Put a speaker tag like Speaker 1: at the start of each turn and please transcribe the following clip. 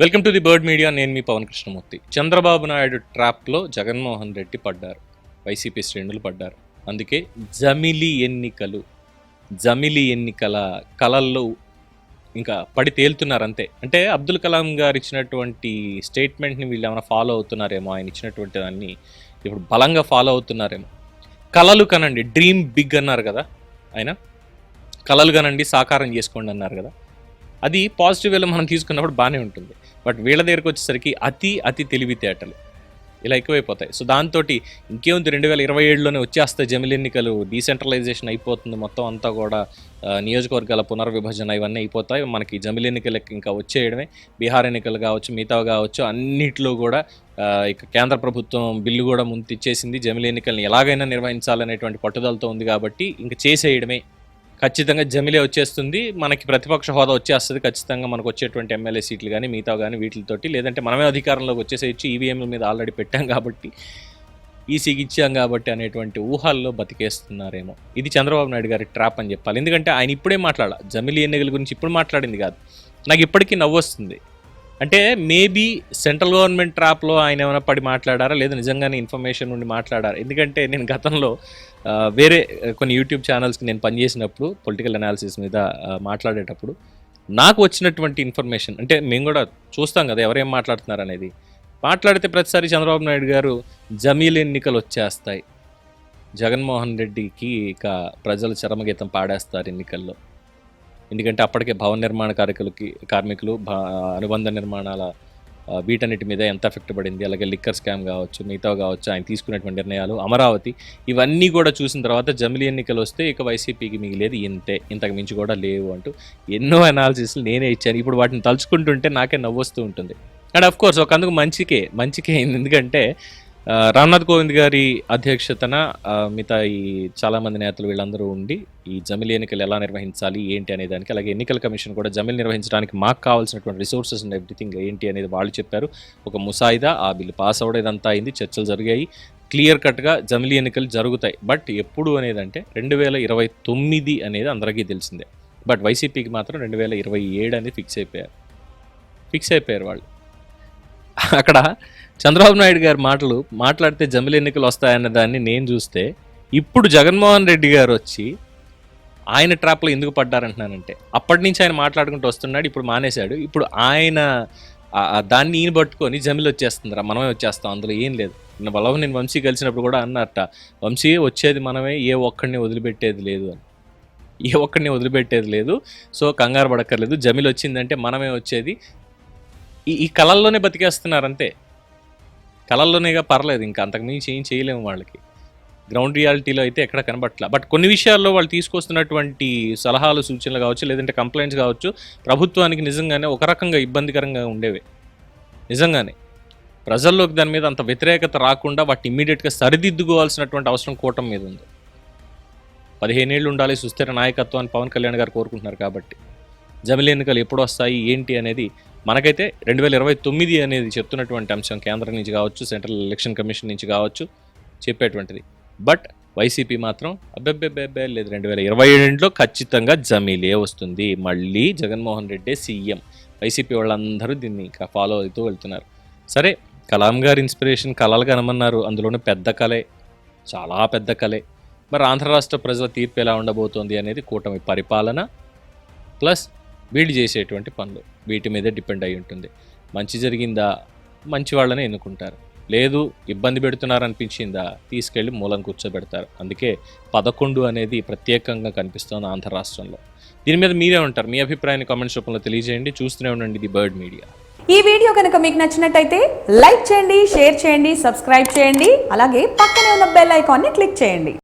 Speaker 1: Welcome to the bird media. నేను మీ పవన్ కృష్ణమూర్తి. చంద్రబాబు నాయుడు ట్రాప్లో జగన్మోహన్ రెడ్డి పడ్డారు. వైసీపీ శ్రేణులు పడ్డారు. అందుకే జమిలి ఎన్నికలు జమిలి ఎన్నికల కళల్లో ఇంకా పడి తేలుతున్నారు అంతే అంటే అబ్దుల్ కలాం గారు ఇచ్చినటువంటి స్టేట్మెంట్ని వీళ్ళు ఏమైనా ఫాలో అవుతున్నారేమో ఆయన ఇచ్చినటువంటి దాన్ని ఇప్పుడు బలంగా ఫాలో అవుతున్నారేమో. కళలు కనండి డ్రీమ్ బిగ్ అన్నారు కదా ఆయన? కళలు కనండి సాకారం చేసుకోండి అన్నారు కదా. అది పాజిటివ్ వేలో మనం తీసుకున్నప్పుడు బాగానే ఉంటుంది. బట్ వీళ్ళ దగ్గరికి వచ్చేసరికి అతి అతి తెలివితేటలు ఇలా ఎక్కువైపోతాయి. సో దాంతో ఇంకేముంది? రెండు వేల ఇరవై ఏడులోనే వచ్చేస్తాయి జమిలి ఎన్నికలు. డీసెంట్రలైజేషన్ అయిపోతుంది మొత్తం అంతా కూడా. నియోజకవర్గాల పునర్విభజన ఇవన్నీ అయిపోతాయి. మనకి జమిలి ఎన్నికలకి ఇంకా వచ్చేయడమే. బీహార్ ఎన్నికలు కావచ్చు మిగతా కావచ్చు అన్నిట్లో కూడా ఇక కేంద్ర ప్రభుత్వం బిల్లు కూడా ముందు ఇచ్చేసింది. జమిలి ఎన్నికల్ని ఎలాగైనా నిర్వహించాలనేటువంటి పట్టుదలతో ఉంది కాబట్టి ఇంకా చేసేయడమే ఖచ్చితంగా జమిలే వచ్చేస్తుంది. మనకి ప్రతిపక్ష హోదా వచ్చేస్తుంది ఖచ్చితంగా మనకు వచ్చేటువంటి ఎమ్మెల్యే సీట్లు కానీ మిగతా కానీ వీటితోటి. లేదంటే మనమే అధికారంలోకి వచ్చేసేయచ్చు. ఈవీఎంల మీద ఆల్రెడీ పెట్టాం కాబట్టి ఈసీకి ఇచ్చాం కాబట్టి అనేటువంటి ఊహల్లో బతికేస్తున్నారేమో. ఇది చంద్రబాబు నాయుడు గారి ట్రాప్ అని చెప్పాలి. ఎందుకంటే ఆయన ఇప్పుడే మాట్లాడాలి. జమిలీ ఎన్నికల గురించి ఇప్పుడు మాట్లాడింది కాదు. నాకు ఇప్పటికీ నవ్వు వస్తుంది అంటే మేబీ సెంట్రల్ గవర్నమెంట్ ట్రాప్లో ఆయన ఏమైనా పడి మాట్లాడారా? లేదా నిజంగానే ఇన్ఫర్మేషన్ నుండి మాట్లాడారా? ఎందుకంటే నేను గతంలో వేరే కొన్ని యూట్యూబ్ ఛానల్స్కి నేను పనిచేసినప్పుడు పొలిటికల్ అనాలిసిస్ మీద మాట్లాడేటప్పుడు నాకు వచ్చినటువంటి ఇన్ఫర్మేషన్ అంటే మేము కూడా చూస్తాం కదా ఎవరేం మాట్లాడుతున్నారు అనేది. మాట్లాడితే ప్రతిసారి చంద్రబాబు నాయుడు గారు జమీల్ ఎన్నికలు వచ్చేస్తాయి. జగన్మోహన్ రెడ్డికి ఇక ప్రజలు చరమగీతం పాడేస్తారు ఎన్నికల్లో. ఎందుకంటే అప్పటికే భవన నిర్మాణ కార్మికులకి కార్మికులు భా- అనుబంధ నిర్మాణాల వీటన్నిటి మీద ఎంత ఎఫెక్ట్ పడింది అలాగే లిక్కర్ స్కామ్ కావచ్చు మిగతా కావచ్చు ఆయన తీసుకున్నటువంటి నిర్ణయాలు అమరావతి ఇవన్నీ కూడా చూసిన తర్వాత జమిలి ఎన్నికలు వస్తే ఇక వైసీపీకి మిగిలేదు ఇంతే. ఇంతకు మించి కూడా లేవు అంటూ ఎన్నో అనాలిసిస్లు నేనే ఇచ్చాను. ఇప్పుడు వాటిని తలుచుకుంటుంటే నాకే నవ్వొస్తూ ఉంటుంది. అండ్ అఫ్ కోర్స్ ఒక అందుకు మంచికే మంచికే అయింది. ఎందుకంటే రామ్నాథ్ కోవింద్ గారి అధ్యక్షతన మిగతా ఈ చాలామంది నేతలు వీళ్ళందరూ ఉండి ఈ జమిలి ఎన్నికలు ఎలా నిర్వహించాలి ఏంటి అనే దానికి అలాగే ఎన్నికల కమిషన్ కూడా జమిలి నిర్వహించడానికి మాకు కావాల్సినటువంటి రిసోర్సెస్ అండ్ ఎవ్రీథింగ్ ఏంటి అనేది వాళ్ళు చెప్పారు. ఒక ముసాయిదా ఆ బిల్లు పాస్ అవ్వడం ఇదంతా అయింది చర్చలు జరిగాయి. క్లియర్ కట్గా జమిలి ఎన్నికలు జరుగుతాయి. బట్ ఎప్పుడు అనేది అంటే రెండు వేల ఇరవై తొమ్మిది అనేది అందరికీ తెలిసిందే. బట్ వైసీపీకి మాత్రం రెండు వేల ఇరవై ఏడు అనేది ఫిక్స్ అయిపోయారు. ఫిక్స్ అయిపోయారు వాళ్ళు. అక్కడ చంద్రబాబు నాయుడు గారి మాటలు మాట్లాడితే జమిలి ఎన్నికలు వస్తాయన్న దాన్ని నేను చూస్తే ఇప్పుడు జగన్మోహన్ రెడ్డి గారు వచ్చి ఆయన ట్రాప్లో ఎందుకు పడ్డారంటున్నానంటే అప్పటి నుంచి ఆయన మాట్లాడుకుంటూ వస్తున్నాడు ఇప్పుడు మానేశాడు. ఇప్పుడు ఆయన దాన్ని ఈయన పట్టుకొని జమిలు వచ్చేస్తుందిరా మనమే వచ్చేస్తాం అందులో ఏం లేదు. నిన్న బలవ నేను వంశీ కలిసినప్పుడు కూడా అన్నట్ట వంశీ వచ్చేది మనమే ఏ ఒక్కడిని వదిలిపెట్టేది లేదు అని. ఏ ఒక్కడిని వదిలిపెట్టేది లేదు సో కంగారు పడక్కర్లేదు జమిలి వచ్చిందంటే మనమే వచ్చేది ఈ ఈ కళల్లోనే బతికేస్తున్నారు అంతే కళల్లోనేగా పర్లేదు ఇంకా అంతకుమించి ఏం చేయలేము వాళ్ళకి. గ్రౌండ్ రియాలిటీలో అయితే ఎక్కడ కనబట్ల. బట్ కొన్ని విషయాల్లో వాళ్ళు తీసుకొస్తున్నటువంటి సలహాలు సూచనలు కావచ్చు లేదంటే కంప్లైంట్స్ కావచ్చు ప్రభుత్వానికి నిజంగానే ఒక రకంగా ఇబ్బందికరంగా ఉండేవి. నిజంగానే. ప్రజల్లోకి దాని మీద అంత వ్యతిరేకత రాకుండా వాటిని ఇమ్మీడియట్గా సరిదిద్దుకోవాల్సినటువంటి అవసరం కూటమి మీద ఉంది. పదిహేనేళ్ళు ఉండాలి సుస్థిర నాయకత్వాన్ని పవన్ కళ్యాణ్ గారు కోరుకుంటున్నారు కాబట్టి. జమిలి ఎన్నికలు ఎప్పుడు వస్తాయి ఏంటి అనేది మనకైతే రెండు వేల ఇరవై తొమ్మిది అనేది చెప్తున్నటువంటి అంశం కేంద్రం నుంచి కావచ్చు సెంట్రల్ ఎలక్షన్ కమిషన్ నుంచి కావచ్చు చెప్పేటువంటిది. బట్ వైసీపీ మాత్రం అబ్బెబ్బెబ్బెబ్బే లేదు. రెండు వేల ఇరవై ఏడులో ఖచ్చితంగా జమీలే వస్తుంది. మళ్ళీ జగన్మోహన్ రెడ్డి సీఎం. వైసీపీ వాళ్ళందరూ దీన్ని ఫాలో అవుతూ వెళ్తున్నారు. సరే కలాం గారి ఇన్స్పిరేషన్ కళలు కనమన్నారు. అందులోనే పెద్ద కళే. చాలా పెద్ద కళే. మరి ఆంధ్ర రాష్ట్ర ప్రజల తీర్పు ఎలా ఉండబోతోంది అనేది కూటమి పరిపాలన. ప్లస్ వీళ్ళు చేసేటువంటి పనులు. వీటి మీదే డిపెండ్ అయి ఉంటుంది. మంచి జరిగిందా? మంచి వాళ్ళనే ఎన్నుకుంటారు. లేదు ఇబ్బంది పెడుతున్నారు అనిపించిందా తీసుకెళ్ళి మూలం కూర్చోబెడతారు. అందుకే పదకొండు అనేది ప్రత్యేకంగా కనిపిస్తోంది ఆంధ్ర రాష్ట్రంలో. దీని మీద మీరే ఉంటారు. మీ అభిప్రాయాన్ని కామెంట్స్ రూపంలో తెలియజేయండి. చూస్తూనే ఉండండి ది బర్డ్ మీడియా.
Speaker 2: ఈ వీడియో కనుక మీకు నచ్చినట్టయితే లైక్ చేయండి షేర్ చేయండి సబ్స్క్రైబ్ చేయండి. అలాగే పక్కనే ఉన్న బెల్ ఐకాన్ని క్లిక్ చేయండి.